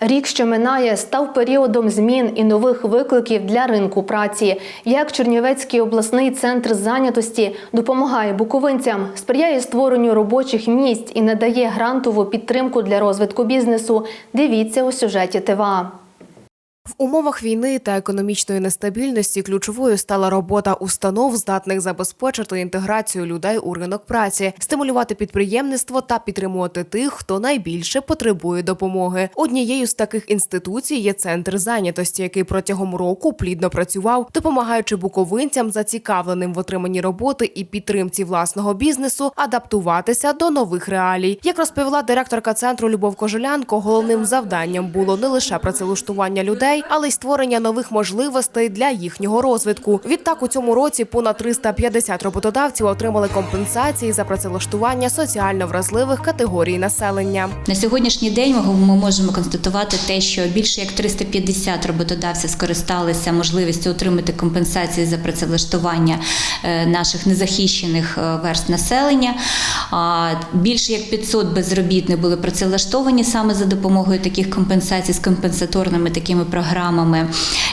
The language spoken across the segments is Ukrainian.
Рік, що минає, став періодом змін і нових викликів для ринку праці. Як Чернівецький обласний центр зайнятості допомагає буковинцям, сприяє створенню робочих місць і надає грантову підтримку для розвитку бізнесу. Дивіться у сюжеті ТВА. В умовах війни та економічної нестабільності ключовою стала робота установ, здатних забезпечити інтеграцію людей у ринок праці, стимулювати підприємництво та підтримувати тих, хто найбільше потребує допомоги. Однією з таких інституцій є центр зайнятості, який протягом року плідно працював, допомагаючи буковинцям, зацікавленим в отриманні роботи і підтримці власного бізнесу, адаптуватися до нових реалій. Як розповіла директорка центру Любов Кожелянко, головним завданням було не лише працевлаштування людей, але й створення нових можливостей для їхнього розвитку. Відтак у цьому році понад 350 роботодавців отримали компенсації за працевлаштування соціально вразливих категорій населення. На сьогоднішній день ми можемо констатувати те, що більше як 350 роботодавців скористалися можливістю отримати компенсації за працевлаштування е, наших незахищених е, верст населення. Більше як 500 безробітних були працевлаштовані саме за допомогою таких компенсацій з компенсаторними такими програмами.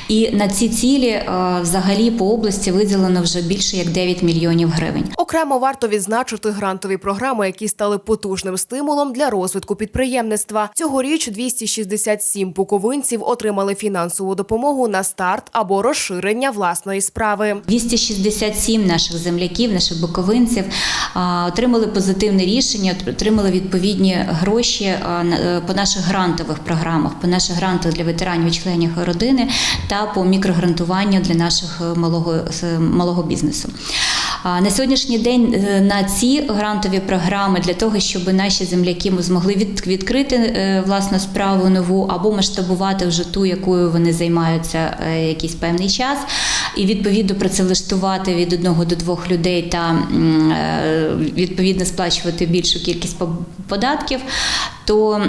І на ці цілі е, взагалі по області виділено вже більше як 9 мільйонів гривень. Окремо варто відзначити грантові програми, які стали потужним стимулом для розвитку підприємництва. Цьогоріч 267 буковинців отримали фінансову допомогу на старт або розширення власної справи. 267 наших земляків, наших буковинців отримали позитивне рішення, отримали відповідні гроші е, по наших грантових програмах, по наших грантах для ветеранів і членів родини та по мікрогрантуванню для наших е, малого, малого бізнесу. На сьогоднішній день е, на ці грантові програми для того, щоб наші земляки змогли від- відкрити е, власну справу нову або масштабувати вже ту, якою вони займаються е, якийсь певний час, і відповідно працевлаштувати від одного до двох людей та відповідно сплачувати більшу кількість податків. То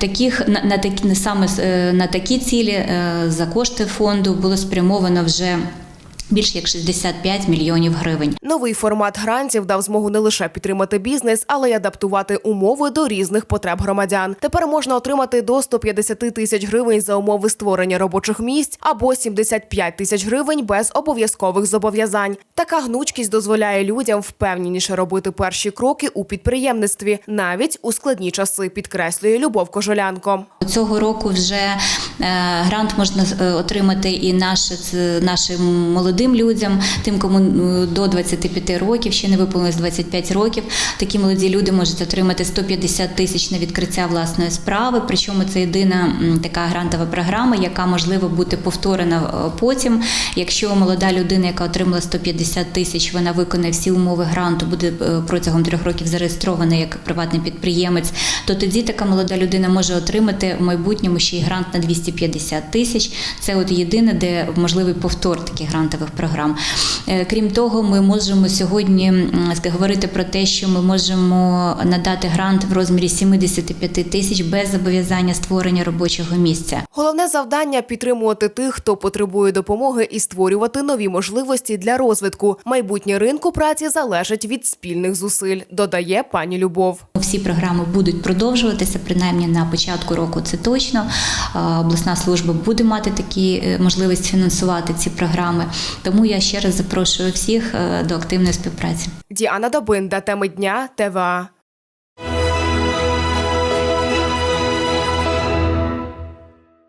таких на, на такі саме на такі цілі за кошти фонду було спрямовано вже більше як 65 мільйонів гривень. Новий формат грантів дав змогу не лише підтримати бізнес, але й адаптувати умови до різних потреб громадян. Тепер можна отримати до 150 тисяч гривень за умови створення робочих місць або 75 тисяч гривень без обов'язкових зобов'язань. Така гнучкість дозволяє людям впевненіше робити перші кроки у підприємництві, навіть у складні часи, підкреслює Любов Кожолянко. Цього року вже е, грант можна е, отримати і наші, це нашим молодим людям, тим, кому е, до 25 років, ще не виповнилось 25 років. Такі молоді люди можуть отримати 150 тисяч на відкриття власної справи. Причому це єдина така грантова програма, яка можливо бути повторена е, потім. Якщо молода людина, яка отримала 150 тисяч, вона виконає всі умови гранту, буде е, протягом трьох років зареєстрована як приватний підприємець, то тоді така молода людина може отримати в майбутньому ще й грант на 250 тисяч. Це от єдине, де можливий повтор таких грантових програм. Е, Крім того, ми можемо сьогодні говорити про те, що ми можемо надати грант в розмірі 75 тисяч без зобов'язання створення робочого місця. Головне завдання підтримувати тих, хто потребує допомоги, і створювати нові можливості для розвитку. Майбутнє ринку праці залежить від спільних зусиль, додає пані Любов. Всі програми будуть продовжуватися, принаймні на початку року це точно. Обласна служба буде мати такі е, можливість фінансувати ці програми. Тому я ще раз запрошую всіх е, до активної співпраці. Діана Добин, теми дня ТВА.